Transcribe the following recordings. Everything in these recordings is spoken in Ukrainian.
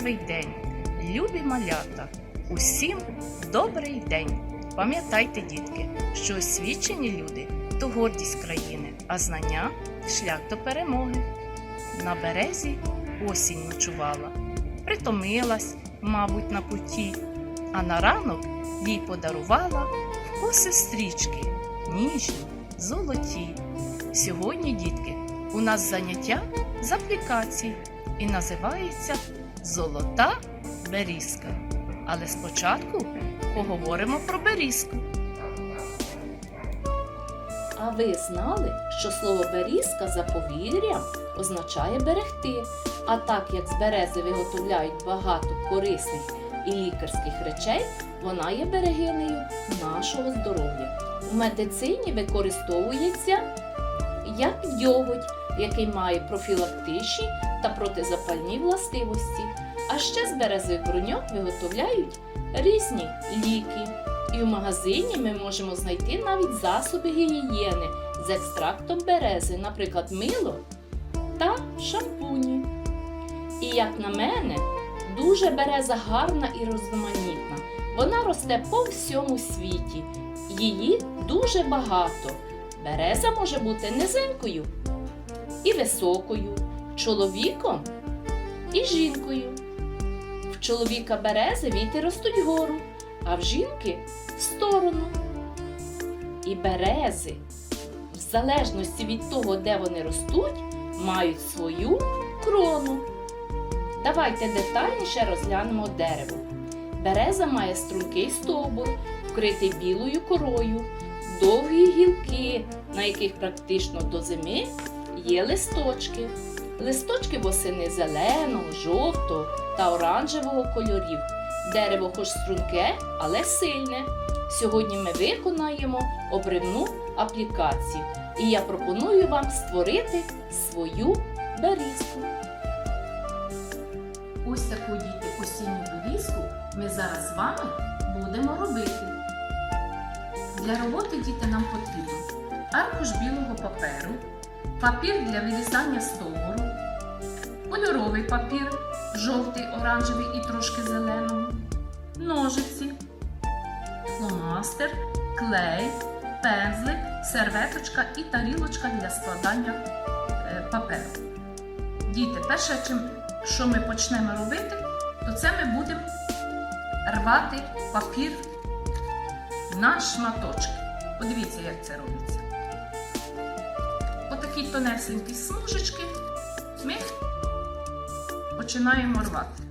добрий день, любі малята. Усім добрий день. Пам'ятайте, дітки, що освічені люди то гордість країни, а знання шлях до перемоги. На березі осінь ночувала, притомилась, мабуть, на путі, а на ранок їй подарувала коси стрічки, ніжні, золоті. Сьогодні, дітки, у нас заняття з аплікацій і називається Золота берізка. Але спочатку поговоримо про берізку. А ви знали, що слово берізка за повір'ям означає берегти. А так як з берези виготовляють багато корисних і лікарських речей, вона є берегинею нашого здоров'я. У медицині використовується як йоготь, який має профілактичні та протизапальні властивості. А ще з березових бруньок виготовляють різні ліки. І в магазині ми можемо знайти навіть засоби гігієни з екстрактом берези, наприклад, мило та шампуні. І як на мене, дуже береза гарна і різноманітна. Вона росте по всьому світі. Її дуже багато. Береза може бути низенькою і високою, чоловіком і жінкою. В чоловіка берези віти ростуть вгору, а в жінки в сторону. І берези, в залежності від того, де вони ростуть, мають свою крону. Давайте детальніше розглянемо дерево. Береза має стрункий стовбур, вкритий білою корою, довгі гілки, на яких практично до зими є листочки. Листочки восени зеленого, жовтого та оранжевого кольорів. Дерево хоч струнке, але сильне. Сьогодні ми виконаємо обривну аплікацію, і я пропоную вам створити свою берізку. Ось таку діти осінню берізку ми зараз з вами будемо робити. Для роботи діти нам потрібно аркуш білого паперу, папір для вирізання стовбуру, кольоровий папір, жовтий, оранжевий і трошки зеленого, ножиці, фломастер, клей, пензлик, серветочка і тарілочка для складання е, паперу. Діти, перше, чим що ми почнемо робити, то це ми будемо рвати папір на шматочки. Подивіться, як це робиться. Отакі тонесенькі смужечки ми починаємо рвати.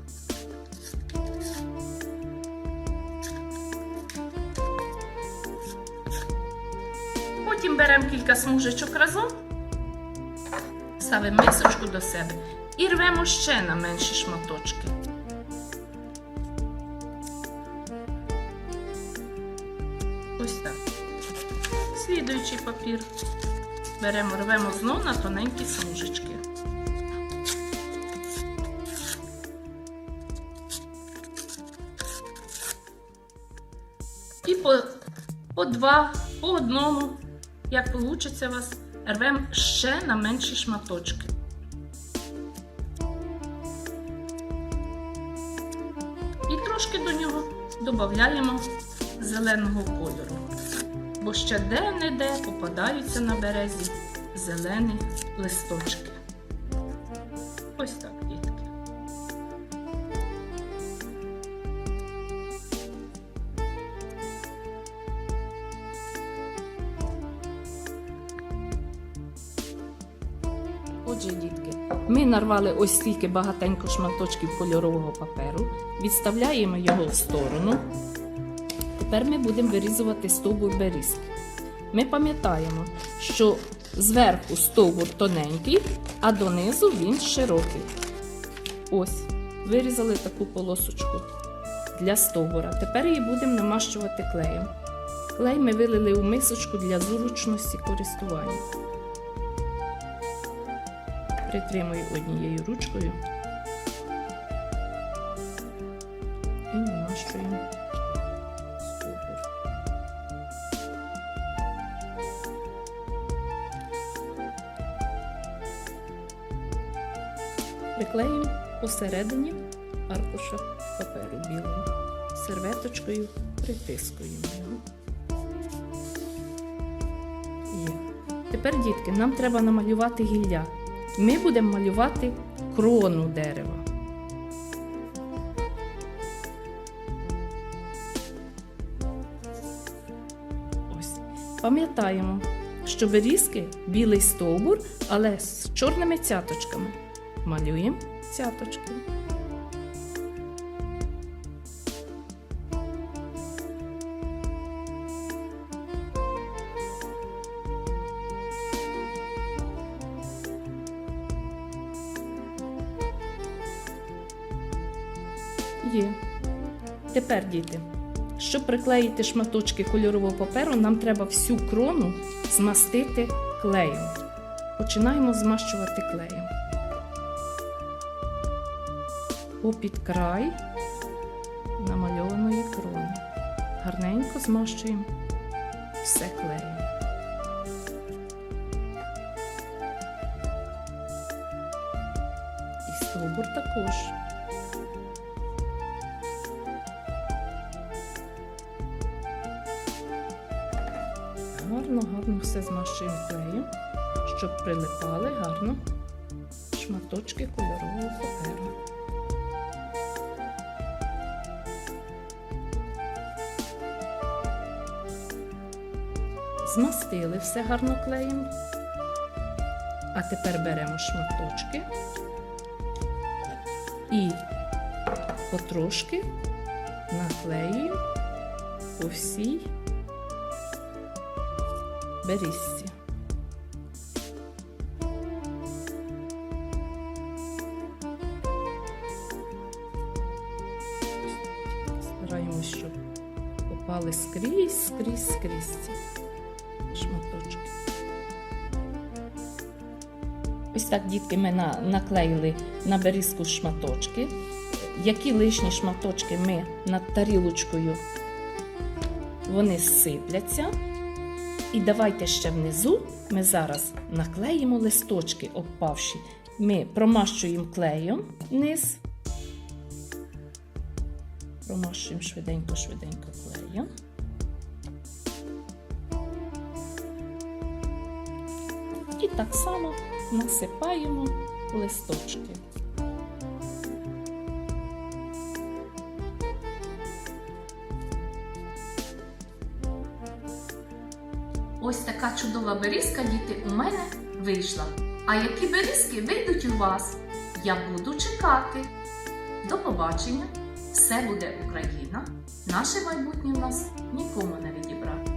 Потім беремо кілька смужечок разом, ставимо мисочку до себе і рвемо ще на менші шматочки. Ось так. Слідуючий папір беремо, рвемо знову на тоненькі смужечки. По, по два, по одному, як вийде у вас, рвемо ще на менші шматочки. І трошки до нього додаємо зеленого кольору. Бо ще де-не-де попадаються на березі зелені листочки. Ось так, Отже, дітки, ми нарвали ось стільки багатенько шматочків кольорового паперу, відставляємо його в сторону. Тепер ми будемо вирізувати стовбур берізки. Ми пам'ятаємо, що зверху стовбур тоненький, а донизу він широкий. Ось, вирізали таку полосочку для стовбура. Тепер її будемо намащувати клеєм. Клей ми вилили у мисочку для зручності користування. Притримую однією ручкою і намащуємо стовбур. Приклеюємо посередині аркуша паперу білого. Серветочкою притискуємо його. Тепер, дітки, нам треба намалювати гілля. Ми будемо малювати крону дерева. Пам'ятаємо, що берізки білий стовбур, але з чорними цяточками. Малюємо цяточки. Є. Тепер, діти, щоб приклеїти шматочки кольорового паперу, нам треба всю крону змастити клеєм. Починаємо змащувати клеєм. Попід край намальованої крони. Гарненько змащуємо все клеєм. І стовбур також. Гарно, все змащуємо клеєм, щоб прилипали гарно шматочки кольорового паперу. Змастили все гарно клеєм. А тепер беремо шматочки і потрошки наклеюємо по всій берізці. Стараємось, щоб попали скрізь, скрізь, скрізь шматочки. Ось так, дітки, ми на, наклеїли на берізку шматочки. Які лишні шматочки ми над тарілочкою вони сипляться. І давайте ще внизу ми зараз наклеїмо листочки обпавші. Ми промащуємо клеєм низ. Промащуємо швиденько-швиденько клеєм. І так само насипаємо листочки. Ось така чудова берізка, діти, у мене вийшла. А які берізки вийдуть у вас? Я буду чекати. До побачення! Все буде Україна. Наше майбутнє в нас нікому не відібрати.